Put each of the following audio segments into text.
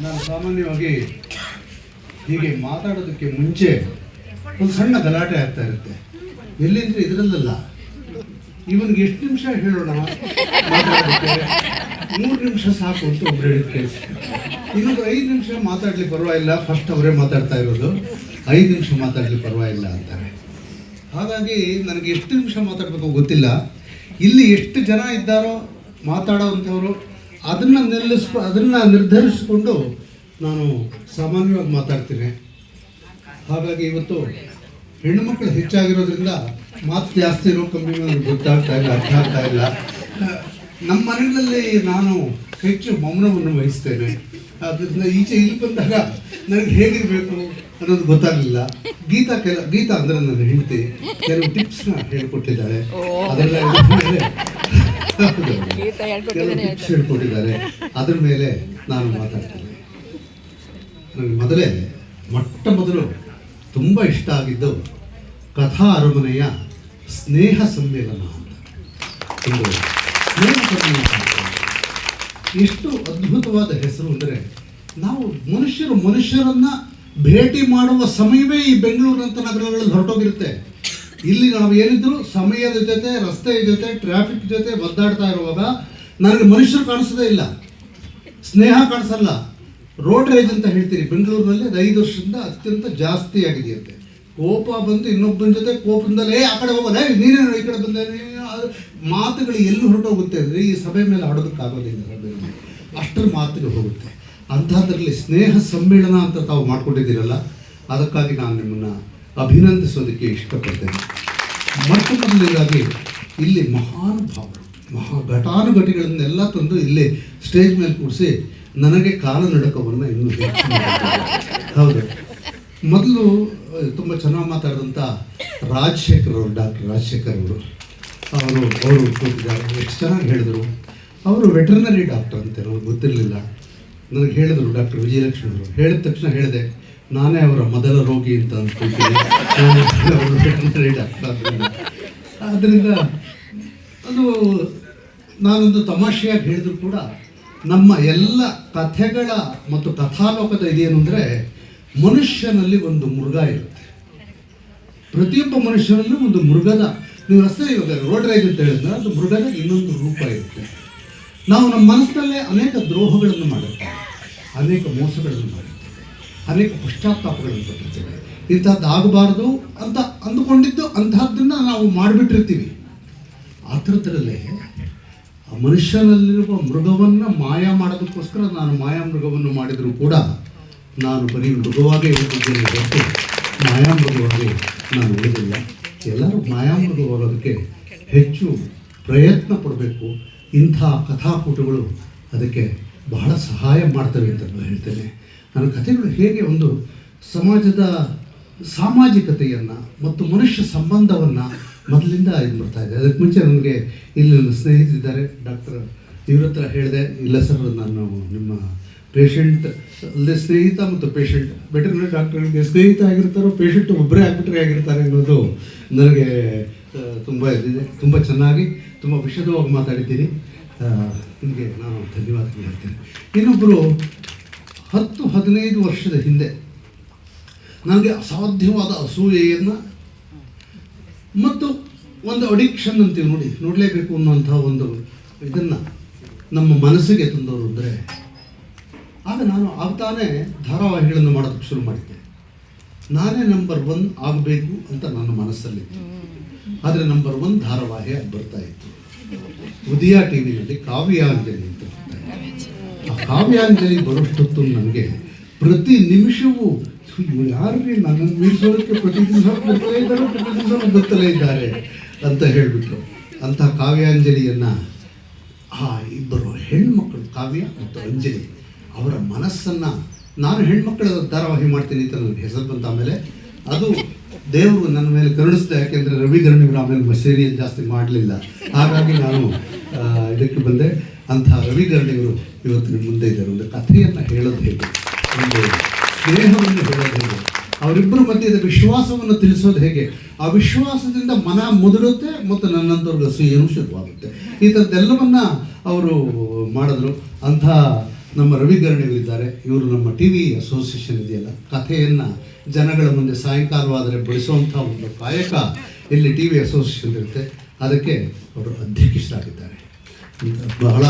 ನಾನು ಸಾಮಾನ್ಯವಾಗಿ ಹೀಗೆ ಮಾತಾಡೋದಕ್ಕೆ ಮುಂಚೆ ಒಂದು ಸಣ್ಣ ಗಲಾಟೆ ಆಗ್ತಾ ಇರುತ್ತೆ. ಎಲ್ಲಿಂದ್ರೆ ಇದರಲ್ಲಲ್ಲ. ಇವನ್ಗೆ ಎಷ್ಟು ನಿಮಿಷ ಹೇಳೋಣ? ಮೂರು ನಿಮಿಷ ಸಾಕು ಅಂತ ಒಬ್ರು ಹೇಳಿದ ಇನ್ನೊಂದು ಐದು ನಿಮಿಷ ಮಾತಾಡ್ಲಿಕ್ಕೆ ಪರವಾಗಿಲ್ಲ. ಫಸ್ಟ್ ಅವರೇ ಮಾತಾಡ್ತಾ ಇರೋದು. ಐದು ನಿಮಿಷ ಮಾತಾಡ್ಲಿಕ್ಕೆ ಪರವಾಗಿಲ್ಲ ಅಂತಾರೆ. ಹಾಗಾಗಿ ನನಗೆ ಎಷ್ಟು ನಿಮಿಷ ಮಾತಾಡಬೇಕು ಗೊತ್ತಿಲ್ಲ. ಇಲ್ಲಿ ಎಷ್ಟು ಜನ ಇದ್ದಾರೋ ಮಾತಾಡೋವಂಥವ್ರು ಅದನ್ನು ನಿಲ್ಲಿಸ್ ಅದನ್ನು ನಿರ್ಧರಿಸಿಕೊಂಡು ನಾನು ಸಾಮಾನ್ಯವಾಗಿ ಮಾತಾಡ್ತೀನಿ. ಹಾಗಾಗಿ ಇವತ್ತು ಹೆಣ್ಣು ಮಕ್ಕಳು ಹೆಚ್ಚಾಗಿರೋದ್ರಿಂದ ಮಾತು ಜಾಸ್ತಿ ಇರೋ ಕಮ್ಮಿ ಗೊತ್ತಾಗ್ತಾ ಇಲ್ಲ ಅರ್ಥ ಆಗ್ತಾ ಇಲ್ಲ. ನಮ್ಮ ಮನೆಗಳಲ್ಲಿ ನಾನು ಹೆಚ್ಚು ಮೌನವನ್ನು ವಹಿಸ್ತೇನೆ. ಅದರಿಂದ ಈಚೆ ಇಲ್ಲಿ ಬಂದಾಗ ನನಗೆ ಹೇಗಿರಬೇಕು ಅನ್ನೋದು ಗೊತ್ತಾಗಲಿಲ್ಲ. ಗೀತಾ ಕೆಲ ಗೀತಾ ಅಂದರೆ ನನ್ನ ಹೆಂಡತಿ. ಕೆಲವು ಟಿಪ್ಸ್ನ ಹೇಳ್ಕೊಟ್ಟಿದ್ದಾಳೆ. ಅದೆಲ್ಲ ಹೇಳ್ಕೊಟ್ಟಿದ್ದಾರೆ. ಅದ್ರ ಮೇಲೆ ನಾನು ಮಾತಾಡ್ತೇನೆ. ನನಗೆ ಮೊದಲೇ ಮೊಟ್ಟ ಮೊದಲು ತುಂಬ ಇಷ್ಟ ಆಗಿದ್ದು ಕಥಾ ಅರಮನೆಯ ಸ್ನೇಹ ಸಮ್ಮೇಳನ ಅಂತ. ಸ್ನೇಹ ಸಮ್ಮೇಳನ ಎಷ್ಟು ಅದ್ಭುತವಾದ ಹೆಸರು ಅಂದರೆ ನಾವು ಮನುಷ್ಯರು ಮನುಷ್ಯರನ್ನ ಭೇಟಿ ಮಾಡುವ ಸಮಯವೇ ಈ ಬೆಂಗಳೂರಂಥ ನಗರಗಳಲ್ಲಿ ಹೊರಟೋಗಿರುತ್ತೆ. ಇಲ್ಲಿ ನಾವು ಏನಿದ್ರು ಸಮಯದ ಜೊತೆ, ರಸ್ತೆಯ ಜೊತೆ ಟ್ರಾಫಿಕ್ ಜೊತೆ ಒದ್ದಾಡ್ತಾ ಇರುವಾಗ ನನಗೆ ಮನುಷ್ಯರು ಕಾಣಿಸೋದೇ ಇಲ್ಲ. ಸ್ನೇಹ ಕಾಣಿಸಲ್ಲ. ರೋಡ್ ರೇಜ್ ಅಂತ ಹೇಳ್ತೀರಿ. ಬೆಂಗಳೂರಿನಲ್ಲಿ ಐದು ವರ್ಷದಿಂದ ಅತ್ಯಂತ ಜಾಸ್ತಿ ಆಗಿದೆಯಂತೆ ಕೋಪ ಬಂದು ಇನ್ನೊಬ್ಬನ ಜೊತೆ ಕೋಪದಿಂದಲೇ ಆ ಕಡೆ ಹೋಗೋಲ್ಲ ನೀನೇನು ಈ ಕಡೆ ಬಂದೆ? ಮಾತುಗಳು ಎಲ್ಲಿ ಹೊರಟೋಗುತ್ತೆ ಅಂದರೆ ಈ ಸಭೆ ಮೇಲೆ ಆಡೋದಕ್ಕಾಗೋದಿಲ್ಲ ಸಭೆಯಲ್ಲಿ ಅಷ್ಟರ ಮಾತುಗಳು ಹೋಗುತ್ತೆ. ಅಂಥದ್ರಲ್ಲಿ ಸ್ನೇಹ ಸಮ್ಮೇಳನ ಅಂತ ತಾವು ಮಾಡ್ಕೊಂಡಿದ್ದೀರಲ್ಲ, ಅದಕ್ಕಾಗಿ ನಾನು ನಿಮ್ಮನ್ನು ಅಭಿನಂದಿಸೋದಕ್ಕೆ ಇಷ್ಟಪಡ್ತೇನೆ. ಮೊದಲನೇದಾಗಿ ಇಲ್ಲಿ ಮಹಾನುಭಾವರು ಮಹಾ ಘಟಾನುಘಟಿಗಳನ್ನೆಲ್ಲ ತಂದು ಇಲ್ಲಿ ಸ್ಟೇಜ್ ಮೇಲೆ ಕೂಡಿಸಿ ನನಗೆ ಕಾಲನಡಕವನ್ನು ಇನ್ನೂ ಇನ್ನು. ಹೌದು. ಮೊದಲು, ತುಂಬ ಚೆನ್ನಾಗಿ ಮಾತಾಡಿದಂಥ ರಾಜಶೇಖರ್ ಅವರು, ಡಾಕ್ಟರ್ ರಾಜಶೇಖರ್ ಅವರು ಅವರು ಅವರು ಕೂತಿದ್ದಾರೆ. ಎಷ್ಟು ಚೆನ್ನಾಗಿ ಹೇಳಿದರು. ಅವರು ವೆಟರ್ನರಿ ಡಾಕ್ಟರ್ ಅಂತ ನನಗೆ ಗೊತ್ತಿರಲಿಲ್ಲ. ನನಗೆ ಹೇಳಿದರು ಡಾಕ್ಟರ್ ವಿಜಯಲಕ್ಷ್ಮಿ ಅವರು. ಹೇಳಿದ ತಕ್ಷಣ ಹೇಳಿದೆ ನಾನೇ ಅವರ ಮೊದಲ ರೋಗಿ ಅಂತ ಅನ್ಕೊಂತೀನಿ ಆದ್ದರಿಂದ ಅದು ನಾನೊಂದು ತಮಾಷೆಯಾಗಿ ಹೇಳಿದ್ರು ಕೂಡ ನಮ್ಮ ಎಲ್ಲ ಕಥೆಗಳ ಮತ್ತು ಕಥಾಲೋಕದ ಇದೇನು ಅಂದರೆ ಮನುಷ್ಯನಲ್ಲಿ ಒಂದು ಮೃಗ ಇರುತ್ತೆ. ಪ್ರತಿಯೊಬ್ಬ ಮನುಷ್ಯನಲ್ಲಿ ಒಂದು ಮೃಗದ, ನೀವು ರಸ್ತೆ ಇವಾಗ ರೋಡ್ ರೈಡ್ ಅಂತ ಹೇಳಿದ್ರೆ ಅದು ಮೃಗದ ಇನ್ನೊಂದು ರೂಪ ಇರುತ್ತೆ. ನಾವು ನಮ್ಮ ಮನಸ್ಸಿನಲ್ಲೇ ಅನೇಕ ದ್ರೋಹಗಳನ್ನು ಮಾಡುತ್ತೆ ಅನೇಕ ಮೋಸಗಳನ್ನು ಮಾಡುತ್ತೇವೆ. ಅನೇಕ ಪಶ್ಚಾತ್ತಾಪಗಳನ್ನು ಪಟ್ಟಿರ್ತೇವೆ ಇಂಥದ್ದು ಆಗಬಾರ್ದು ಅಂತ ಅಂದುಕೊಂಡಿದ್ದು ಅಂತಹದ್ದನ್ನು ನಾವು ಮಾಡಿಬಿಟ್ಟಿರ್ತೀವಿ. ಆ ಥರದ್ರಲ್ಲೇ ಆ ಮನುಷ್ಯನಲ್ಲಿರುವ ಮೃಗವನ್ನು ಮಾಯ ಮಾಡೋದಕ್ಕೋಸ್ಕರ ನಾನು ಮಾಯಾ ಮೃಗವನ್ನು ಮಾಡಿದರೂ ಕೂಡ ನಾನು ಬರೀ ಮೃಗವಾಗೇ ಉಳಿದಿದ್ದೇನೆ ಹೊರತು ಮಾಯಾ ಮೃಗವಾಗಿ ನಾನು ಉಳಿದಿಲ್ಲ ಎಲ್ಲರೂ ಮಾಯಾ ಮೃಗವಾಗೋದಕ್ಕೆ ಹೆಚ್ಚು ಪ್ರಯತ್ನ ಪಡಬೇಕು. ಇಂಥ ಕಥಾಕೂಟಗಳು ಅದಕ್ಕೆ ಬಹಳ ಸಹಾಯ ಮಾಡ್ತವೆ ಅಂತ ನಾನು ಹೇಳ್ತೇನೆ. ನನ್ನ ಕಥೆಗಳು ಹೇಗೆ ಒಂದು ಸಮಾಜದ ಸಾಮಾಜಿಕತೆಯನ್ನು ಮತ್ತು ಮನುಷ್ಯ ಸಂಬಂಧವನ್ನು ಮೊದಲಿಂದ ಇದು ಮಾಡ್ತಾ ಇದೆ ಅದಕ್ಕೆ ಮುಂಚೆ ನನಗೆ ಇಲ್ಲಿ ನನ್ನ ಸ್ನೇಹಿತರಿದ್ದಾರೆ. ಡಾಕ್ಟರ್ ಇವ್ರ ಹತ್ರ ಹೇಳಿದೆ. ಇಲ್ಲ ಸರ್, ನಾನು ನಿಮ್ಮ ಪೇಷಂಟ್ ಅಲ್ಲದೆ ಸ್ನೇಹಿತ ಮತ್ತು ಪೇಷಂಟ್ ವೆಟರ್ನರಿ ಡಾಕ್ಟರ್ಗಳಿಗೆ ಸ್ನೇಹಿತ ಆಗಿರ್ತಾರೋ ಪೇಷಂಟ್ ಒಬ್ಬರೇ ಆಗ್ಬಿಟ್ರೆ ಆಗಿರ್ತಾರೆ ಅನ್ನೋದು ನನಗೆ ತುಂಬ ಇದಿದೆ. ತುಂಬ ಚೆನ್ನಾಗಿ, ತುಂಬ ವಿಷದವಾಗಿ ಮಾತಾಡಿದ್ದೀನಿ. ನಿಮಗೆ ನಾನು ಧನ್ಯವಾದ ಹೇಳ್ತೇನೆ. ಇನ್ನೊಬ್ಬರು ಹತ್ತು ಹದಿನೈದು ವರ್ಷದ ಹಿಂದೆ ನನಗೆ ಅಸಾಧ್ಯವಾದ ಅಸೂಯೆಯನ್ನು ಮತ್ತು ಒಂದು ಅಡಿಕ್ಷನ್ ಅಂತೀವಿ ನೋಡಿ, ನೋಡಲೇಬೇಕು ಅನ್ನುವಂಥ ಒಂದು ಇದನ್ನು ನಮ್ಮ ಮನಸ್ಸಿಗೆ ತಂದವರು ಅಂದರೆ, ಆಗ ನಾನು ಆಗ್ತಾನೆ ಧಾರಾವಾಹಿಗಳನ್ನು ಮಾಡೋದಕ್ಕೆ ಶುರು ಮಾಡಿದ್ದೆ. ನಾನೇ ನಂಬರ್ ಒನ್ ಆಗಬೇಕು ಅಂತ ನನ್ನ ಮನಸ್ಸಲ್ಲಿತ್ತು. ಆದರೆ ನಂಬರ್ ಒನ್ ಧಾರಾವಾಹಿ ಬರ್ತಾ ಇತ್ತು. ಉದಯ ಟಿ ವಿಯಲ್ಲಿ ಕಾವ್ಯ ಆ ಕಾವ್ಯಾಂಜಲಿ ಬರೋಷ್ಟೊತ್ತು ನನಗೆ ಪ್ರತಿ ನಿಮಿಷವೂ ಇವ್ರು ನನ್ನನ್ನು ಮೀರಿಸೋದಕ್ಕೆ ಪ್ರತಿ ದಿವಸ ಬರ್ತಲೇ ಇದ್ದಾರೆ ಪ್ರತಿ ದಿವಸ ಬರ್ತಲೇ ಇದ್ದಾರೆ ಅಂತ ಹೇಳಿಬಿಟ್ರು. ಅಂಥ ಕಾವ್ಯಾಂಜಲಿಯನ್ನು ಆ ಇಬ್ಬರು ಹೆಣ್ಮಕ್ಳು, ಕಾವ್ಯ ಮತ್ತು ಅಂಜಲಿ, ಅವರ ಮನಸ್ಸನ್ನು ನಾನು ಹೆಣ್ಮಕ್ಕಳ ಧಾರಾವಾಹಿ ಮಾಡ್ತೀನಿ ಅಂತ ನನಗೆ ಹೆಸರು ಬಂತ ಆಮೇಲೆ, ಅದು ದೇವರು ನನ್ನ ಮೇಲೆ ಕರುಣಿಸಿದೆ ಯಾಕೆಂದರೆ ರವಿ ಗರಣಿಗಳು ಆಮೇಲೆ ಮಸೇರಿಯನ್ನು ಜಾಸ್ತಿ ಮಾಡಲಿಲ್ಲ. ಹಾಗಾಗಿ ನಾನು ಇದಕ್ಕೆ ಬಂದೆ. ಅಂಥ ರವಿ ಗರಣಿಗಳು ಇವತ್ತು ನಿಮ್ಮ ಮುಂದೆ ಇದ್ದಾರೆ. ಒಂದು ಕಥೆಯನ್ನು ಹೇಳೋದು ಹೇಗೆ? ಒಂದು ಸ್ನೇಹವನ್ನು ಹೇಳೋದು ಹೇಗೆ? ಅವರಿಬ್ಬರ ಮಧ್ಯದ ವಿಶ್ವಾಸವನ್ನು ತಿಳಿಸೋದು ಹೇಗೆ? ಆ ವಿಶ್ವಾಸದಿಂದ ಮನ ಮುದುರುತ್ತೆ ಮತ್ತು ನನ್ನಂಥವ್ರಿಗೆ ಅಸೂಯೆನೂ ಶುರುವಾಗುತ್ತೆ. ಈ ಥರದ್ದೆಲ್ಲವನ್ನ ಅವರು ಮಾಡಿದ್ರು. ಅಂಥ ನಮ್ಮ ರವಿಗರಣಿಗಳಿದ್ದಾರೆ ಇವರು ನಮ್ಮ ಟಿ ವಿ ಅಸೋಸಿಯೇಷನ್ ಇದೆಯಲ್ಲ. ಕಥೆಯನ್ನು ಜನಗಳ ಮುಂದೆ ಸಾಯಂಕಾಲವಾದರೆ ಬಳಸುವಂಥ ಒಂದು ಕಾಯಕ ಇಲ್ಲಿ ಟಿ ವಿ ಅಸೋಸಿಯೇಷನ್ ಇರುತ್ತೆ. ಅದಕ್ಕೆ ಅವರು ಅಧ್ಯಕ್ಷರಾಗಿದ್ದಾರೆ. ಬಹಳ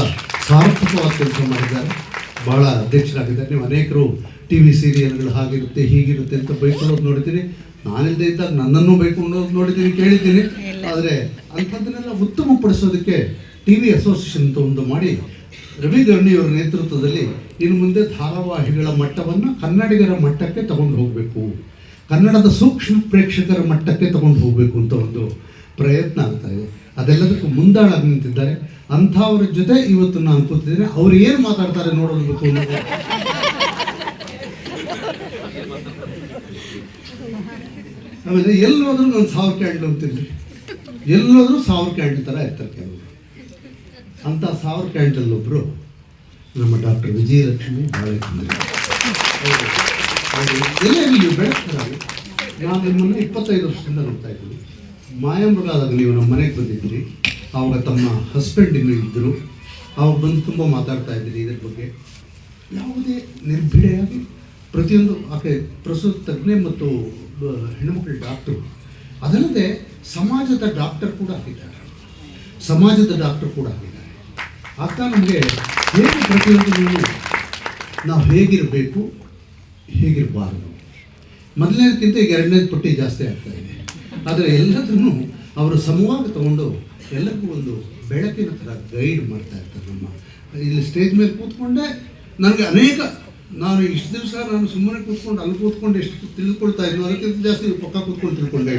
ಸಾರ್ಥಕವಾದ ಕೆಲಸ ಮಾಡಿದ್ದಾರೆ. ಬಹಳ ಅಧ್ಯಕ್ಷರಾಗಿದ್ದಾರೆ. ನೀವು ಅನೇಕರು ಟಿ ವಿ ಸೀರಿಯಲ್ಗಳು ಹಾಗಿರುತ್ತೆ ಹೀಗಿರುತ್ತೆ ಅಂತ ಬೈಕೊಳ್ಳೋದು ನೋಡಿದ್ದೀನಿ. ನಾನಿಲ್ಲದೆ ಇದ್ದಾಗ ನನ್ನನ್ನು ಬೈಕೊಂಡೋದು ನೋಡಿದ್ದೀನಿ ಕೇಳಿದ್ದೀನಿ. ಆದರೆ ಅಂಥದ್ದನ್ನೆಲ್ಲ ಉತ್ತಮಪಡಿಸೋದಕ್ಕೆ ಟಿ ವಿ ಅಸೋಸಿಯೇಷನ್ ಅಂತ ಒಂದು ಮಾಡಿ ರವಿ ಗರ್ಣಿಯವರ ನೇತೃತ್ವದಲ್ಲಿ ಇನ್ನು ಮುಂದೆ ಧಾರಾವಾಹಿಗಳ ಮಟ್ಟವನ್ನು ಕನ್ನಡಿಗರ ಮಟ್ಟಕ್ಕೆ ತಗೊಂಡು ಹೋಗಬೇಕು. ಕನ್ನಡದ ಸೂಕ್ಷ್ಮ ಪ್ರೇಕ್ಷಕರ ಮಟ್ಟಕ್ಕೆ ತಗೊಂಡು ಹೋಗಬೇಕು ಅಂತ ಒಂದು ಪ್ರಯತ್ನ ಆಗ್ತಾ ಇದೆ. ಅದೆಲ್ಲದಕ್ಕೂ ಮುಂದಾಳಾಗಿ ನಿಂತಿದ್ದಾರೆ. ಅಂಥವ್ರ ಜೊತೆ ಇವತ್ತು ನಾನು ಕೂತಿದ್ದೇನೆ. ಅವ್ರು ಏನು ಮಾತಾಡ್ತಾರೆ ಅನ್ನೋದು ಆಮೇಲೆ ಎಲ್ಲೋದ್ರೂ ನಾನು ಸಾವಿರ ಕ್ಯಾಂಡ್ಲ್ ಅಂತೀನಿ ಎಲ್ಲೋದ್ರೂ ಸಾವಿರ ಕ್ಯಾಂಡಲ್ ಥರ ಇರ್ತಾರೆ ಕೆಲವರು. ಅಂಥ ಸಾವಿರ ಕ್ಯಾಂಡಲ್ ಒಬ್ಬರು ನಮ್ಮ ಡಾಕ್ಟರ್ ವಿಜಯಲಕ್ಷ್ಮಿ ಬಾಳೆಕಂದ್ರಿ ಎಲ್ಲೇ ನೀವು ಬೆಳೆಸ್ತಾರೆ ನಾನು ನಿಮ್ಮನ್ನು ಇಪ್ಪತ್ತೈದು ವರ್ಷದಿಂದ ನೋಡ್ತಾ ಇದ್ದೀನಿ. ಮಾಯಾಮೃಗಾದಾಗ ನೀವು ನಮ್ಮ ಮನೆಗೆ ಬಂದಿದ್ದೀರಿ. ಆವಾಗ ತಮ್ಮ ಹಸ್ಬೆಂಡ್ ಇನ್ನೂ ಇದ್ದರು. ಅವಾಗ ಬಂದು ತುಂಬ ಮಾತಾಡ್ತಾ ಇದ್ದೀರಿ ಇದ್ರ ಬಗ್ಗೆ. ಯಾವುದೇ ನಿರ್ಭಿಡೆಯಾಗಿ ಪ್ರತಿಯೊಂದು ಆಕೆ ಪ್ರಸೂತ ತಜ್ಞೆ ಮತ್ತು ಹೆಣ್ಣುಮಕ್ಕಳ ಡಾಕ್ಟ್ರು ಅದಲ್ಲದೆ ಸಮಾಜದ ಡಾಕ್ಟರ್ ಕೂಡ ಆಗಿದ್ದಾರೆ. ಸಮಾಜದ ಡಾಕ್ಟರ್ ಕೂಡ ಆಗಿದ್ದಾರೆ. ಆಗ್ತಾ ನಮಗೆ ಹೇಗೆ ಪ್ರತಿಯೊಂದು ನೀವು, ನಾವು ಹೇಗಿರಬೇಕು, ಹೇಗಿರಬಾರದು? ಮೊದಲನೇದಕ್ಕಿಂತ ಈಗ ಎರಡನೇದು ಪಟ್ಟಿ ಜಾಸ್ತಿ ಆಗ್ತಾ ಇದೆ. ಆದರೆ ಎಲ್ಲದನ್ನು ಅವರು ಸಮವಾಗಿ ತಗೊಂಡು ಎಲ್ಲಕ್ಕೂ ಒಂದು ಬೆಳಕಿನ ಥರ ಗೈಡ್ ಮಾಡ್ತಾ ಇರ್ತಾರೆ ನಮ್ಮ. ಇಲ್ಲಿ ಸ್ಟೇಜ್ ಮೇಲೆ ಕೂತ್ಕೊಂಡೆ, ನನಗೆ ಅನೇಕ, ನಾನು ಇಷ್ಟು ದಿವಸ ನಾನು ಸುಮ್ಮನೆ ಕೂತ್ಕೊಂಡು, ಅಲ್ಲಿ ಕೂತ್ಕೊಂಡು ಎಷ್ಟು ತಿಳ್ಕೊಳ್ತಾ ಇದ್ದೆ ಅದಕ್ಕಿಂತ ಜಾಸ್ತಿ ಪಕ್ಕ ಕೂತ್ಕೊಂಡು ತಿಳ್ಕೊಂಡೆ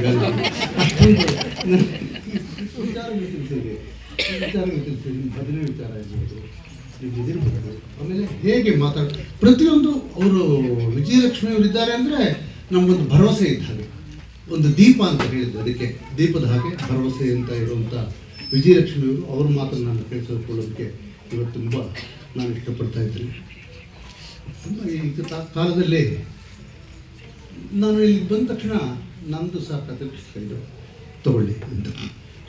ವಿಚಾರಗಳು ಭಜನೆ ವಿಚಾರ ಇರ್ಬೋದು ಇದಿರ್ಬೋದು. ಆಮೇಲೆ ಹೇಗೆ ಮಾತಾಡ, ಪ್ರತಿಯೊಂದು ಅವರು ವಿಜಯಲಕ್ಷ್ಮಿ ಅವರು ಇದ್ದಾರೆ ಅಂದರೆ ನಮಗೊಂದು ಭರವಸೆ ಇದ್ದ ಹಾಗೆ. ಒಂದು ದೀಪ ಅಂತ ಹೇಳಿದ್ದು. ಅದಕ್ಕೆ ದೀಪದ ಹಾಗೆ ಭರವಸೆ ಅಂತ ಇರುವಂಥ ವಿಜಯಲಕ್ಷ್ಮಿಯವರು ಅವ್ರ ಮಾತನ್ನು ನಾನು ಕೇಳಿಸಿಕೊಳ್ಳೋದಕ್ಕೆ ಇವತ್ತು ತುಂಬ ನಾನು ಇಷ್ಟಪಡ್ತಾ ಇದ್ದೀನಿ. ತುಂಬ ತಾ- ಕಾಲದಲ್ಲಿ ನಾನು ಇಲ್ಲಿ ಬಂದ ತಕ್ಷಣ ನಂದು ಸಹ ಕತೆ ತಗೊಳ್ಳಿ ಅಂತ.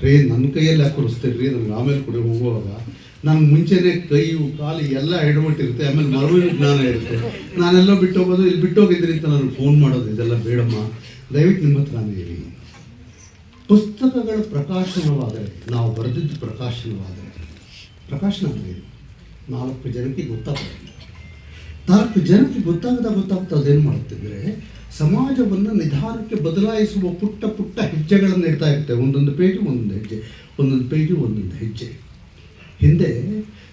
ರೇ, ನನ್ನ ಕೈಯಲ್ಲಿ ಯಾಕೆ ಕೊಡಿಸ್ತೀರಿ? ರೀ ನನಗೆ ಆಮೇಲೆ ಕೂಡ ಹೋಗುವಾಗ. ನಾನು ಮುಂಚೆನೇ ಕೈ, ಕಾಲು ಎಲ್ಲ ಎಡವಟ್ಟಿರುತ್ತೆ ಆಮೇಲೆ ಮರುವಿನ ಜ್ಞಾನ ಇರುತ್ತೆ. ನಾನೆಲ್ಲ ಬಿಟ್ಟು ಹೋಗೋದು. ಇಲ್ಲಿ ಬಿಟ್ಟು ಹೋಗಿದ್ದೀನಿ ಅಂತ ನನಗೆ ಫೋನ್ ಮಾಡೋದು, ಇದೆಲ್ಲ ಬೇಡಮ್ಮ. ದಯವಿಟ್ಟು ನಿಮ್ಮ ಹತ್ರ ನಾನು ಹೇಳಿ. ಪುಸ್ತಕಗಳ ಪ್ರಕಾಶನವಾದರೆ, ನಾವು ಬರೆದಿದ್ದು ಪ್ರಕಾಶನವಾದರೆ, ಪ್ರಕಾಶನ ಅಂದರೆ ನಾಲ್ಕು ಜನಕ್ಕೆ ಗೊತ್ತಾಗುತ್ತೆ ನಾಲ್ಕು ಜನಕ್ಕೆ ಗೊತ್ತಾಗದ ಗೊತ್ತಾಗ್ತದೆ. ಅದೇನು ಮಾಡ್ತಿದ್ರೆ ಸಮಾಜವನ್ನು ನಿಧಾನಕ್ಕೆ ಬದಲಾಯಿಸುವ ಪುಟ್ಟ ಪುಟ್ಟ ಹೆಜ್ಜೆಗಳನ್ನು ಇಡ್ತಾ ಇರ್ತೇವೆ ಒಂದೊಂದು ಪೇಜು ಒಂದೊಂದು ಹೆಜ್ಜೆ, ಒಂದೊಂದು ಪೇಜು ಒಂದೊಂದು ಹೆಜ್ಜೆ. ಹಿಂದೆ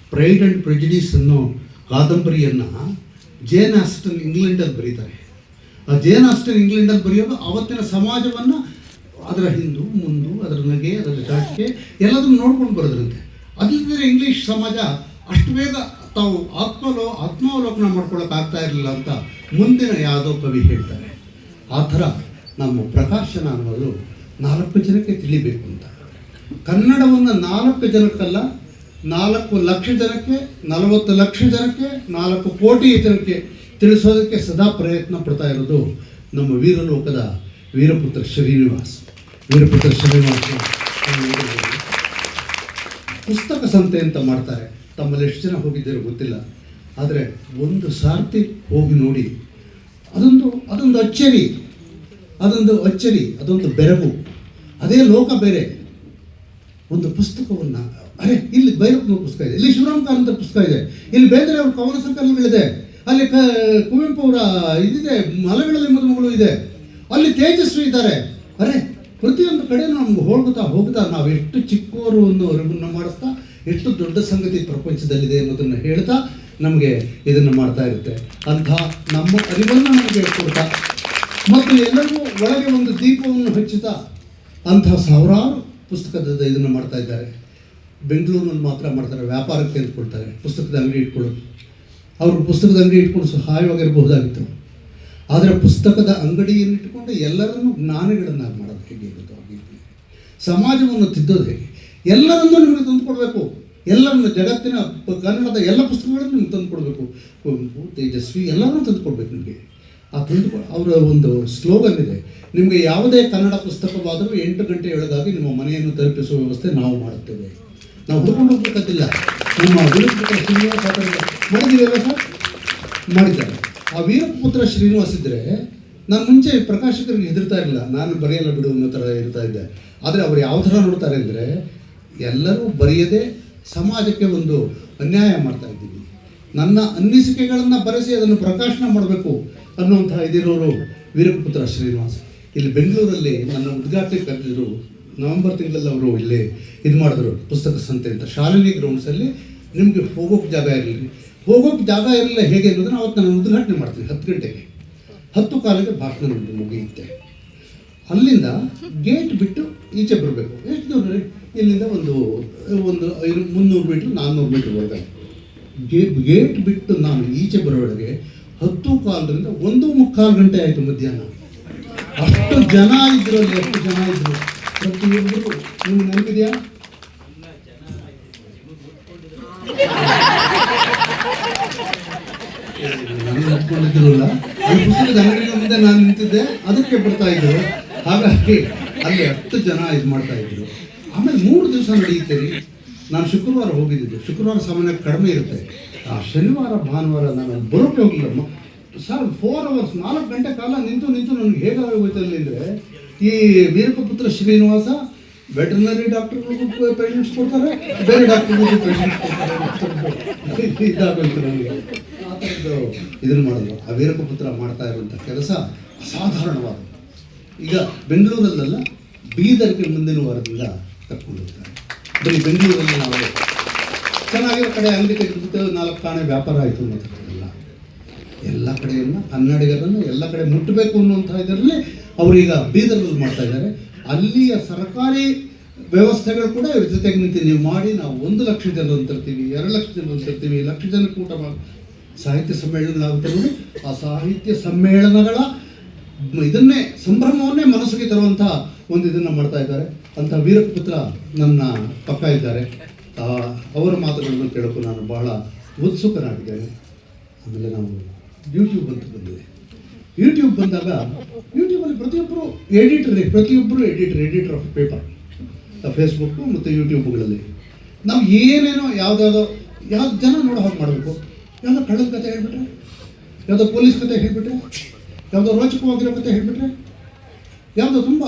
ಪ್ರೈಡ್ ಆ್ಯಂಡ್ ಪ್ರೆಜಿಡೀಸ್ ಅನ್ನೋ ಕಾದಂಬರಿಯನ್ನು ಜೇನ್ ಆಸ್ಟನ್ ಇಂಗ್ಲೆಂಡಲ್ಲಿ ಬರೀತಾರೆ. ಆ ಅಷ್ಟು ಇಂಗ್ಲೆಂಡಲ್ಲಿ ಬರೆಯೋದು? ಅವತ್ತಿನ ಸಮಾಜವನ್ನು ಅದರ ಹಿಂದೂ, ಮುಂದು, ಅದರ ನಗೆ, ಅದರ ಜಾತಿಗೆ ಎಲ್ಲದನ್ನು ನೋಡ್ಕೊಂಡು ಬರೋದ್ರಂತೆ. ಅದಿಲ್ಲದೆ ಇಂಗ್ಲೀಷ್ ಸಮಾಜ ಅಷ್ಟು ಬೇಗ ತಾವು ಆತ್ಮಲೋ, ಆತ್ಮಾವಲೋಕನ ಮಾಡ್ಕೊಳ್ಳೋಕ್ಕಾಗ್ತಾ ಇರಲಿಲ್ಲ ಅಂತ ಮುಂದಿನ ಯಾವುದೋ ಕವಿ ಹೇಳ್ತಾರೆ. ಆ ಥರ ನಮ್ಮ ಪ್ರಕಾಶನ ಅನ್ನೋದು ನಾಲ್ಕು ಜನಕ್ಕೆ ತಿಳಿಬೇಕು ಅಂತ. ಕನ್ನಡವನ್ನು ನಾಲ್ಕು ಜನಕ್ಕಲ್ಲ, ನಾಲ್ಕು ಲಕ್ಷ ಜನಕ್ಕೆ, ನಲವತ್ತು ಲಕ್ಷ ಜನಕ್ಕೆ, ನಾಲ್ಕು ಕೋಟಿ ಜನಕ್ಕೆ ತಿಳಿಸೋದಕ್ಕೆ ಸದಾ ಪ್ರಯತ್ನ ಪಡ್ತಾ ಇರೋದು ನಮ್ಮ ವೀರಲೋಕದ ವೀರಪುತ್ರ ಶ್ರೀನಿವಾಸ್. ವೀರಪುತ್ರ ಶ್ರೀನಿವಾಸ್ ಪುಸ್ತಕ ಸಂತೆ ಅಂತ ಮಾಡ್ತಾರೆ. ತಮ್ಮಲ್ಲಿ ಎಷ್ಟು ಜನ ಹೋಗಿದ್ದೀರೋ ಗೊತ್ತಿಲ್ಲ. ಆದರೆ ಒಂದು ಸಾರ್ತಿ ಹೋಗಿ ನೋಡಿ, ಅದೊಂದು ಅದೊಂದು ಅಚ್ಚರಿ. ಅದೊಂದು ಅಚ್ಚರಿ, ಅದೊಂದು ಬೆರಗು. ಅದೇ ಲೋಕ ಬೇರೆ. ಒಂದು ಪುಸ್ತಕವನ್ನು, ಅರೆ, ಇಲ್ಲಿ ಭೈರಪ್ಪನ ಪುಸ್ತಕ ಇದೆ. ಇಲ್ಲಿ ಶಿವರಾಮ್ ಕಾರಂತ ಪುಸ್ತಕ ಇದೆ. ಇಲ್ಲಿ ಬೇಂದ್ರೆ ಅವ್ರ ಕವನ ಸಂಕಲನಗಳಿದೆ. ಅಲ್ಲಿ ಕುವೆಂಪು ಅವರ ಇದಿದೆ ಮಲಗಳಲ್ಲಿ ಮದುಮಗಳು ಇದೆ. ಅಲ್ಲಿ ತೇಜಸ್ವಿ ಇದ್ದಾರೆ. ಅರೆ, ಪ್ರತಿಯೊಂದು ಕಡೆ ನಮ್ಗೆ ಹೋಗ್ತಾ ಹೋಗ್ತಾ ನಾವು ಎಷ್ಟು ಚಿಕ್ಕವರು ಅರಿವನ್ನು ಮಾಡಿಸ್ತಾ, ಎಷ್ಟು ದೊಡ್ಡ ಸಂಗತಿ ಪ್ರಪಂಚದಲ್ಲಿದೆ ಅನ್ನೋದನ್ನು ಹೇಳ್ತಾ ನಮಗೆ ಇದನ್ನು ಮಾಡ್ತಾ ಇರುತ್ತೆ. ಅಂಥ ನಮ್ಮ ಅರಿವನ್ನು ನಮಗೆ ಹೇಳ್ಕೊಡ್ತಾ. ಮತ್ತು ಎಲ್ಲರಿಗೂ ಒಳಗೆ ಒಂದು ದೀಪವನ್ನು ಹಚ್ಚುತ್ತಾ ಅಂಥ ಸಾವಿರಾರು ಪುಸ್ತಕದ ಇದನ್ನು ಮಾಡ್ತಾ ಇದ್ದಾರೆ. ಬೆಂಗಳೂರಿನಲ್ಲಿ ಮಾತ್ರ ಮಾಡ್ತಾರೆ, ವ್ಯಾಪಾರಕ್ಕೆ ತೆಗೆದುಕೊಳ್ತಾರೆ ಪುಸ್ತಕದ ಅಂಗಡಿ ಇಟ್ಕೊಳ್ಳೋದು ಅವರು ಪುಸ್ತಕದ ಅಂಗಡಿ ಇಟ್ಕೊಂಡು ಸಹಾಯವಾಗಿರಬಹುದಾಗಿತ್ತು. ಆದರೆ ಪುಸ್ತಕದ ಅಂಗಡಿಯನ್ನು ಇಟ್ಟುಕೊಂಡು ಎಲ್ಲರನ್ನೂ ಜ್ಞಾನಿಗಳನ್ನಾಗಿ ಮಾಡೋದು ಹೇಗೆ ಇರುತ್ತೋ ಸಮಾಜವನ್ನು ತಿದ್ದೋದು ಹೇಗೆ? ಎಲ್ಲರನ್ನೂ ನಿಮಗೆ ತಂದು ಕೊಡಬೇಕು. ಎಲ್ಲರನ್ನು ಜಗತ್ತಿನ ಕನ್ನಡದ ಎಲ್ಲ ಪುಸ್ತಕಗಳನ್ನು ನಿಮ್ಗೆ ತಂದು ಕೊಡಬೇಕು. ಕುವೆಂಪು, ತೇಜಸ್ವಿ ಎಲ್ಲರನ್ನೂ ತಂದು ಕೊಡಬೇಕು ನಿಮಗೆ. ಆ ತಂದು ಅವರ ಒಂದು ಸ್ಲೋಗನ್ ಇದೆ. ನಿಮಗೆ ಯಾವುದೇ ಕನ್ನಡ ಪುಸ್ತಕವಾದರೂ ಎಂಟು ಗಂಟೆ ಒಳಗಾಗಿ ನಿಮ್ಮ ಮನೆಯನ್ನು ತಲುಪಿಸುವ ವ್ಯವಸ್ಥೆ ನಾವು ಮಾಡುತ್ತೇವೆ. ನಾವು ಹುಡ್ಕೊಂಡು ಹೋಗ್ಬೇಕಂತಿಲ್ಲ ನಮ್ಮ ವೀರಪುತ್ರ ಶ್ರೀನಿವಾಸ ಮಾಡಿದ್ದೀರಲ್ಲ ಸರ್? ಮಾಡಿದ್ದಾರೆ. ಆ ವೀರಪುತ್ರ ಶ್ರೀನಿವಾಸ್ ಇದ್ದರೆ ನಾನು ಮುಂಚೆ ಪ್ರಕಾಶಕರಿಗೆ ಹೆದರ್ತಾ ಇರಲಿಲ್ಲ. ನಾನು ಬರೆಯಲ್ಲ ಬಿಡು ಅನ್ನೋ ಥರ ಇರ್ತಾ ಇದ್ದೆ. ಆದರೆ ಅವರು ಯಾವ ಥರ ನೋಡ್ತಾರೆ ಅಂದರೆ ಎಲ್ಲರೂ ಬರೆಯದೆ ಸಮಾಜಕ್ಕೆ ಒಂದು ಅನ್ಯಾಯ ಮಾಡ್ತಾ ಇದ್ದೀವಿ. ನನ್ನ ಅನ್ನಿಸಿಕೆಗಳನ್ನು ಬರೆಸಿ ಅದನ್ನು ಪ್ರಕಾಶನ ಮಾಡಬೇಕು ಅನ್ನುವಂಥ ಇದಿರೋರು ವೀರಪುತ್ರ ಶ್ರೀನಿವಾಸ್. ಇಲ್ಲಿ ಬೆಂಗಳೂರಲ್ಲಿ ನನ್ನ ಉದ್ಘಾಟನೆ ಕರೆದಿದ್ರು ನವೆಂಬರ್ ತಿಂಗಳಲ್ಲಿ ಅವರು ಇಲ್ಲಿ ಇದು ಮಾಡಿದ್ರು ಪುಸ್ತಕ ಸಂತೆ ಅಂತ. ಶಾಲಿನಿ ಗ್ರೌಂಡ್ಸಲ್ಲಿ ನಿಮಗೆ ಹೋಗೋಕ್ಕೆ ಜಾಗ ಇರಲಿ ಹೋಗೋಕ್ಕೆ ಜಾಗ ಇರಲಿಲ್ಲ ಹೇಗೆ ಅನ್ನೋದನ್ನ ಅವತ್ತು ನಾನು ಉದ್ಘಾಟನೆ ಮಾಡ್ತೀನಿ ಹತ್ತು ಗಂಟೆಗೆ. ಹತ್ತು ಕಾಲಿಗೆ ಭಾಷಣ ನಮ್ಮದು ಮುಗಿಯುತ್ತೆ. ಅಲ್ಲಿಂದ ಗೇಟ್ ಬಿಟ್ಟು ಈಚೆ ಬರಬೇಕು. ಎಷ್ಟು ದೂರ ಇಲ್ಲಿಂದ ಒಂದು ಒಂದು ಐದು, ಮುನ್ನೂರು ಮೀಟ್ರ್ ನಾನ್ನೂರು ಮೀಟ್ರ್ ಬರ್ತಾರೆ ಗೇಟ್ ಗೇಟ್ ಬಿಟ್ಟು ನಾನು ಈಚೆ ಬರೋಳಗೆ ಹತ್ತು ಕಾಲರಿಂದ ಒಂದು ಮುಕ್ಕಾಲು ಗಂಟೆ ಆಯಿತು ಮಧ್ಯಾಹ್ನ. ಅಷ್ಟು ಜನ ಇದ್ರು ಅಲ್ಲಿ ಎಷ್ಟು ಜನ ಇದ್ರು? ಪ್ರತಿಯೊಬ್ಬರು ನಿಮ್ಗೆ ನೆನಪಿದೆಯಾ? ಹತ್ಕೊಂಡಿದ್ರಲ್ಲ ಅಲ್ಲಿ ಪುಸ್ತಕದ ಅಂಗಡಿಗಳ ಮುಂದೆ ನಾನು ನಿಂತಿದ್ದೆ, ಅದಕ್ಕೆ ಬರ್ತಾ ಇದ್ರು. ಹಾಗಾಗಿ ಅಲ್ಲಿ ಹತ್ತು ಜನ ಇದು ಮಾಡ್ತಾ ಇದ್ರು. ಆಮೇಲೆ ಮೂರು ದಿವಸ ನಡೆಯುತ್ತೆ ರೀ ನಾನು ಶುಕ್ರವಾರ ಹೋಗಿದ್ದೆ ಶುಕ್ರವಾರ ಸಾಮಾನ್ಯ ಕಡಿಮೆ ಇರುತ್ತೆ. ಆ ಶನಿವಾರ, ಭಾನುವಾರ ನಾನು ಬರೋಕ್ಕೆ ಹೋಗಲಿಲ್ಲ. ಮ- ಸರ್ ಫೋರ್ ಅವರ್ಸ್ ನಾಲ್ಕು ಗಂಟೆ ಕಾಲ ನಿಂತು ನಿಂತು ನನಗೆ ಹೇಗಾಗಿ ಹೋಯ್ತು ಅಲ್ಲಿ ಅಂದರೆ ಈ ವೀರಪುತ್ರ ಶ್ರೀನಿವಾಸ ವೆಟರ್ನರಿ ಡಾಕ್ಟರ್ಗಳಿಗೂ ಪೇಷಂಟ್ಸ್ ಕೊಡ್ತಾರೆ, ಬೇರೆ ಡಾಕ್ಟರ್ಗಳಿಗೂ ಪೇಷಂಟ್ಸ್ ಕೊಡ್ತಾರೆ ನನಗೆ ಇದನ್ನು ಮಾಡಿದ್ರು. ಆ ವೀರಪುತ್ರ ಮಾಡ್ತಾ ಇರುವಂಥ ಕೆಲಸ ಅಸಾಧಾರಣವಾದ ಈಗ ಬೆಂಗಳೂರಲ್ಲೆಲ್ಲ, ಬೀದರ್ಗೆ ಮುಂದಿನ ವಾರದಿಂದ ಕರ್ಕೊಂಡು ಹೋಗ್ತಾರೆ ಬರೀ ಬೆಂಗಳೂರಲ್ಲಿ ನಾವು. ಚೆನ್ನಾಗಿರೋ ಕಡೆ ಅಂಗಡಿ ತೆಗೆದುಬಿಟ್ಟು ನಾಲ್ಕು ಕಾಣೆ ವ್ಯಾಪಾರ ಆಯಿತು ಅನ್ನೋದಕ್ಕೆಲ್ಲ ಎಲ್ಲ ಕಡೆಯಿಂದ ಕನ್ನಡಿಗರನ್ನು ಎಲ್ಲ ಕಡೆ ಮುಟ್ಟಬೇಕು ಅನ್ನುವಂಥ ಇದರಲ್ಲಿ ಅವರೀಗ ಬೀದರ್ನಲ್ಲಿ ಮಾಡ್ತಾ ಇದ್ದಾರೆ. ಅಲ್ಲಿಯ ಸರ್ಕಾರಿ ವ್ಯವಸ್ಥೆಗಳು ಕೂಡ ಇವ್ರ ಜೊತೆಗೆ ನಿಂತು ನೀವು ಮಾಡಿ, ನಾವು ಒಂದು ಲಕ್ಷ ಜನರನ್ನು ತರ್ತೀವಿ, ಎರಡು ಲಕ್ಷ ಜನರನ್ನು ತರ್ತೀವಿ ಲಕ್ಷ ಜನಕ್ಕೆ ಊಟ ಮಾಡಿ, ಸಾಹಿತ್ಯ ಸಮ್ಮೇಳನಗಳಾಗುತ್ತೆ ನೋಡಿ, ಆ ಸಾಹಿತ್ಯ ಸಮ್ಮೇಳನಗಳ ಇದನ್ನೇ, ಸಂಭ್ರಮವನ್ನೇ ಮನಸ್ಸಿಗೆ ತರುವಂಥ ಒಂದು ಇದನ್ನು ಮಾಡ್ತಾ ಇದ್ದಾರೆ. ಅಂತ ವೀರಪುತ್ರ ನನ್ನ ಪಕ್ಕ ಇದ್ದಾರೆ. ಅವರ ಮಾತುಗಳನ್ನು ಕೇಳೋಕ್ಕೂ ನಾನು ಬಹಳ ಉತ್ಸುಕನಾಗಿದ್ದೇನೆ. ಆಮೇಲೆ ನಾವು ಯೂಟ್ಯೂಬ್ ಅಂತ ಬಂದಿದೆ ಯೂಟ್ಯೂಬ್ ಬಂದಾಗ ಯೂಟ್ಯೂಬಲ್ಲಿ ಪ್ರತಿಯೊಬ್ಬರು ಎಡಿಟರ್ ಪ್ರತಿಯೊಬ್ಬರು editor editor of paper Facebook ಮತ್ತು ಯೂಟ್ಯೂಬ್ಗಳಲ್ಲಿ ನಾವು ಏನೇನೋ ಯಾವುದ್ಯಾವುದೋ ಯಾವ್ದು ಜನ ನೋಡೋ ಹಾಗೆ ಮಾಡಬೇಕು. ಯಾವುದೋ ಕಳ್ಳದ ಕತೆ ಹೇಳ್ಬಿಟ್ರೆ, ಯಾವುದೋ ಪೊಲೀಸ್ ಕತೆ ಹೇಳ್ಬಿಟ್ರೆ, ಯಾವುದೋ ರೋಚಕವಾಗಿರೋ ಕತೆ ಹೇಳ್ಬಿಟ್ರೆ, ಯಾವುದೋ ತುಂಬ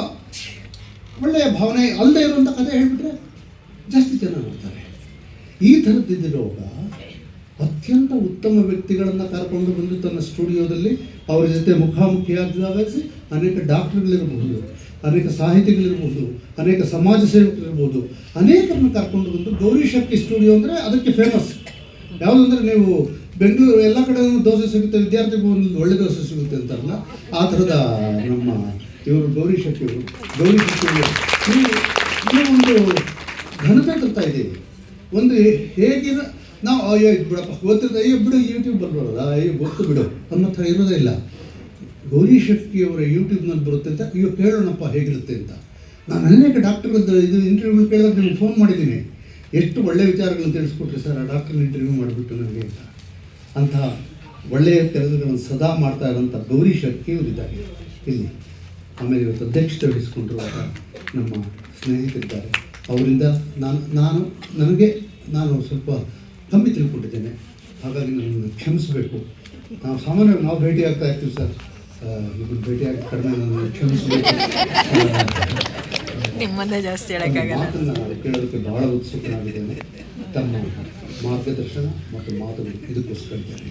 ಒಳ್ಳೆಯ ಭಾವನೆ ಅಲ್ಲದೆ ಇರುವಂಥ ಕತೆ ಹೇಳ್ಬಿಟ್ರೆ ಜಾಸ್ತಿ ಜನ ನೋಡ್ತಾರೆ. ಈ ಥರದ್ದಿದ್ದಿರುವಾಗ ಅತ್ಯಂತ ಉತ್ತಮ ವ್ಯಕ್ತಿಗಳನ್ನು ಕರ್ಕೊಂಡು ಬಂದು ತನ್ನ ಸ್ಟುಡಿಯೋದಲ್ಲಿ ಅವರ ಜೊತೆ ಮುಖಾಮುಖಿಯಾಗಿ ಅನೇಕ ಡಾಕ್ಟರ್ಗಳಿರಬಹುದು ಅನೇಕ ಸಾಹಿತಿಗಳಿರ್ಬೋದು, ಅನೇಕ ಸಮಾಜ ಸೇವಕರಿರ್ಬೋದು. ಅನೇಕರನ್ನು ಕರ್ಕೊಂಡು ಬಂದು ಗೌರಿ ಶಕ್ತಿ ಸ್ಟುಡಿಯೋ ಅಂದರೆ ಅದಕ್ಕೆ ಫೇಮಸ್ ಯಾವುದಂದ್ರೆ ನೀವು ಬೆಂಗಳೂರು ಎಲ್ಲ ಕಡೆ ದೋಸೆ ಸಿಗುತ್ತೆ, ವಿದ್ಯಾರ್ಥಿಗೂ ಒಂದು ಒಳ್ಳೆ ದೋಸೆ ಸಿಗುತ್ತೆ ಅಂತಾರಲ್ಲ, ಆ ಥರದ ನಮ್ಮ ಇವರು ಗೌರಿ ಶಕ್ತಿಯವರು ಗೌರಿ ಶಕ್ತಿಯವರು ಈ ಒಂದು ಘನತೆ ತರ್ತಾ ಇದ್ದೀವಿ ಒಂದು ಹೇಗಿರ ನಾವು, ಅಯ್ಯೋ, ಇದು ಬಿಡಪ್ಪ. ಗೊತ್ತಿರೋದು ಅಯ್ಯೋ, ಬಿಡು ಯೂಟ್ಯೂಬ್ ಬರ್ಬಾರ್ದ ಅಯ್ಯೋ, ಗೊತ್ತು ಬಿಡು. ಅನ್ನೋ ಥರ ಇರೋದೇ ಇಲ್ಲ. ಗೌರಿ ಶೆಟ್ಟಿಯವರ ಯೂಟ್ಯೂಬ್ನಲ್ಲಿ ಬರುತ್ತೆ ಅಂತ, ಅಯ್ಯೋ, ಕೇಳೋಣಪ್ಪ, ಹೇಗಿರುತ್ತೆ ಅಂತ. ನಾನು ಅನೇಕ ಡಾಕ್ಟರ್ ಇದು ಇಂಟರ್ವ್ಯೂ ಕೇಳಿದಾಗ ನಿಮ್ಗೆ ಫೋನ್ ಮಾಡಿದ್ದೀನಿ. ಎಷ್ಟು ಒಳ್ಳೆಯ ವಿಚಾರಗಳನ್ನು ತಿಳಿಸ್ಕೊಟ್ರಿ ಸರ್, ಆ ಡಾಕ್ಟರ್ನ ಇಂಟರ್ವ್ಯೂ ಮಾಡಿಬಿಟ್ಟು ನನಗೆ ಅಂತ. ಅಂತಹ ಒಳ್ಳೆಯ ಕೆಲಸಗಳನ್ನು ಸದಾ ಮಾಡ್ತಾ ಇರೋಂಥ ಗೌರಿ ಶೆಟ್ಟಿಯವರಿದ್ದಾರೆ ಇಲ್ಲಿ ಆಮೇಲೆ ಇವತ್ತು ಅಧ್ಯಕ್ಷತೆ ವಹಿಸ್ಕೊಂಡಿರುವಾಗ ನಮ್ಮ ಸ್ನೇಹಿತರಿದ್ದಾರೆ. ಅವರಿಂದ ನಾನು ನಾನು, ನನಗೆ, ನಾನು ಸ್ವಲ್ಪ ಕಮ್ಮಿ ತಿಳ್ಕೊಂಡಿದ್ದೇನೆ. ಹಾಗಾಗಿ ನನ್ನನ್ನು ಕ್ಷಮಿಸಬೇಕು. ನಾವು ಸಾಮಾನ್ಯವಾಗಿ ನಾವು ಭೇಟಿ ಆಗ್ತಾ ಇರ್ತೀವಿ ಸರ್. ಇದನ್ನು ಭೇಟಿ ಆಗಿ ಕಡಿಮೆ ನನ್ನನ್ನು ಕ್ಷಮಿಸಬೇಕು. ಜಾಸ್ತಿ ಹೇಳೋಕ್ಕಾಗಲ್ಲ. ಕೇಳೋದಕ್ಕೆ ಬಹಳ ಉತ್ಸುಕನಾಗಿದ್ದೇನೆ. ತಮ್ಮ ಮಾರ್ಗದರ್ಶನ ಮತ್ತು ಮಾತುಗಳು ಇದಕ್ಕೋಸ್ಕರ ಇದ್ದೇನೆ.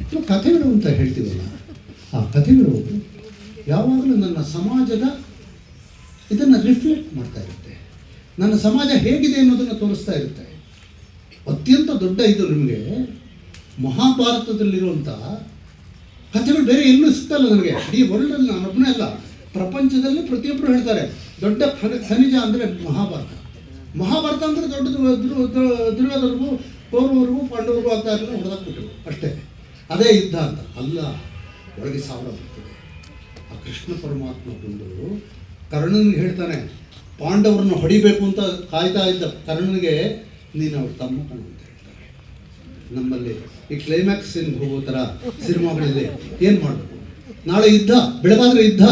ಇನ್ನು ಕಥೆಗಳು ಅಂತ ಹೇಳ್ತೀವಲ್ಲ ಆ ಕಥೆಗಳು ಯಾವಾಗಲೂ ನನ್ನ ಸಮಾಜದ ಇದನ್ನು ರಿಫ್ಲೆಕ್ಟ್ ಮಾಡ್ತಾ ಇರುತ್ತೆ. ನನ್ನ ಸಮಾಜ ಹೇಗಿದೆ ಅನ್ನೋದನ್ನು ತೋರಿಸ್ತಾ ಇರುತ್ತೆ. ಅತ್ಯಂತ ದೊಡ್ಡ ಇದು ನಿಮಗೆ ಮಹಾಭಾರತದಲ್ಲಿರುವಂಥ ಕಥೆಗಳು ಬೇರೆ ಎಲ್ಲೂ ಸಿಗ್ತಲ್ಲ ನನಗೆ ಈ ವರ್ಲ್ಡಲ್ಲಿ ನಾನು ಒಬ್ಬನೇ ಅಲ್ಲ. ಪ್ರಪಂಚದಲ್ಲಿ ಪ್ರತಿಯೊಬ್ಬರು ಹೇಳ್ತಾರೆ. ದೊಡ್ಡ ಖನ- ಖನಿಜ ಅಂದರೆ ಮಹಾಭಾರತ. ಮಹಾಭಾರತ ಅಂದರೆ ದೊಡ್ಡ ದುರ್ಯೋಧನರಿಗೂ ಕೌರವರೆಗೂ ಪಾಂಡವರಿಗೂ ಆಗ್ತಾ ಇರಲಿಲ್ಲ ಹೊಡೆದಾಕ್ಬಿಟ್ರು. ಅಷ್ಟೇ. ಅದೇ ಯುದ್ಧ ಅಂತ. ಅಲ್ಲ. ಒಳಗೆ ಸಾವಿರ ಬರ್ತದೆ. ಆ ಕೃಷ್ಣ ಪರಮಾತ್ಮ ಬಂದು ಕರ್ಣನಿಗೆ ಹೇಳ್ತಾನೆ, ಪಾಂಡವರನ್ನು ಹೊಡಿಬೇಕು ಅಂತ ಕಾಯ್ತಾ ಇದ್ದ. ಕರ್ಣನಿಗೆ ನೀನು ಅವ್ರ ತಮ್ಮ ಅಂತ ಹೇಳ್ತಾರೆ. ನಮ್ಮಲ್ಲಿ ಈ ಕ್ಲೈಮ್ಯಾಕ್ಸ್ ಏನು ಹೋಗೋ ಥರ ಸಿನಿಮಾಗಳಲ್ಲಿ ಏನು ಮಾಡಬೇಕು? ನಾಳೆ ಯುದ್ಧ, ಬೆಳಗಾದ್ರೆ ಯುದ್ಧ.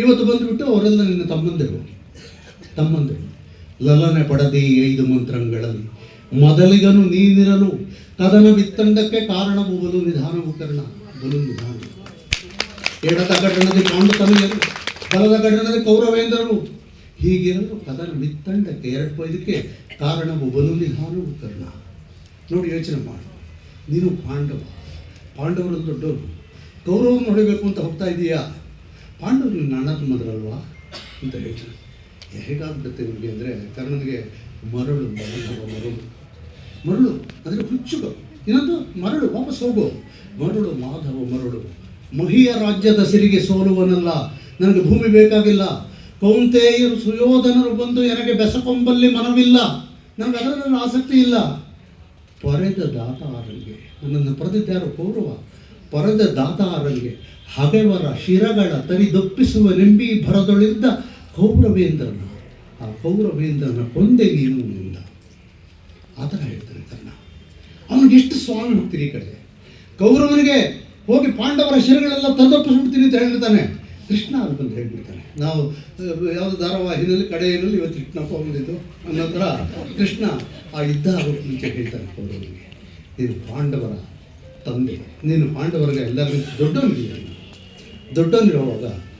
ಇವತ್ತು ಬಂದುಬಿಟ್ಟು ಅವರೆಲ್ಲ ನಿನ್ನ ತಮ್ಮಂದಿರು. ತಮ್ಮಂದಿರು. ಲಲನೆ ಪಡದಿ ಐದು ಮಂತ್ರಗಳಲ್ಲಿ. ಮೊದಲಿಗನು ನೀನಿರಲು, ಕದನ ಬಿತ್ತಂಡಕ್ಕೆ ಕಾರಣ ಬಲು ನಿಧಾನವು ಕರ್ಣ, ಬಲು ನಿಧಾನ. ಎಡದ ಗಡನದಿ ಪಾಂಡುತನಯರು, ಬಲದ ಗಡನದಿ ಕೌರವೇಂದ್ರರು ಹೀಗಿರಲು ಕದನ ಮಿತ್ತಂಡಕ್ಕೆ ಎರಡು ಪೈದಕ್ಕೆ ಕಾರಣವು ಬಲು ನಿಧಾನವು ಕರ್ಣ ನೋಡಿ ಯೋಚನೆ ಮಾಡು. ನೀನು ಪಾಂಡವ. ಪಾಂಡವರು ದೊಡ್ಡವರು ಕೌರವರು ನೋಡಬೇಕು ಅಂತ ಹೋಗ್ತಾ ಇದೀಯಾ? ಪಾಂಡವರು ತಮ್ಮದ್ರಲ್ವಾ ಅಂತ ಯೋಚನೆ ಹೇಗಾಗ್ಬಿಡುತ್ತೆ ನಿಮಗೆ ಅಂದರೆ ಕರ್ಣನಿಗೆ ಮರಳು ಮರಳು? ಮರಳು ಅಂದರೆ ಹುಚ್ಚುಗ. ಇನ್ನೊಂದು ಮರಳು, ವಾಪಸ್ ಹೋಗು. ಮರಳು ಮಾಧವ ಮರಳು. ಮಹಿಯ ರಾಜ್ಯದ ಸಿರಿಗೆ ಸೋಲುವನಲ್ಲ. ನನಗೆ ಭೂಮಿ ಬೇಕಾಗಿಲ್ಲ. ಕೌಂತೆಯರು ಸುಯೋಧನರು ಬಂದು ನನಗೆ ಬೆಸಕೊಂಬಲ್ಲಿ ಮನವಿಲ್ಲ. ನನಗೆ ಅದರಲ್ಲಿ ಆಸಕ್ತಿ ಇಲ್ಲ. ಪೊರೆದ ದಾತಾರರಿಗೆ, ನನ್ನನ್ನು ಪಡೆದಿದ್ದಾರು ಕೌರವ ಪೊರೆದ ದಾತಾರರಿಗೆ ಹಗೆವರ ಶಿರಗಳ ತರಿದೊಪ್ಪಿಸುವ ನೆಂಬಿ ಭರದೊಳಿದ್ದ ಕೌರವೇಂದ್ರನ. ಆ ಕೌರವೇಂದ್ರನ ಕೊಂದೆ ನೀನು ನಿಂದ. ಆ ಥರ ಹೇಳ್ತಾನೆ ಕರ್ಣ ಅವನಿಗೆ ಎಷ್ಟು ಸ್ವಾಮಿ ಹೋಗ್ತೀರಿ ಈ ಕಡೆ. ಕೌರವನಿಗೆ ಹೋಗಿ ಪಾಂಡವರ ಶಿರಗಳೆಲ್ಲ ತದೊಪ್ಪಿಸ್ಬಿಡ್ತೀನಿ ಅಂತ ಹೇಳಿರ್ತಾನೆ ಕೃಷ್ಣ ಅಲ್ಲಿ ಬಂದು ಹೇಳ್ಬಿಡ್ತಾನೆ. ನಾವು ಯಾವುದು ಧಾರಾವಾಹಿನಲ್ಲಿ ಕಡೆಯಲ್ಲಿ ಇವತ್ತು ಕೃಷ್ಣಪ್ಪ ಬಂದಿದ್ದು ಅನ್ನೋ ಥರ ಕೃಷ್ಣ ಆ ಯುದ್ಧ ಆಗೋಕ್ಕೆ ಮುಂಚೆ ಹೇಳ್ತಾರೆ ಕೌರವನಿಗೆ ನೀನು ಪಾಂಡವರ ತಂದೆ. ನೀನು ಪಾಂಡವರಿಗೆ ಎಲ್ಲರಿಗೂ ದೊಡ್ಡವನಿಗೆ ದೊಡ್ಡವನಿರುವಾಗ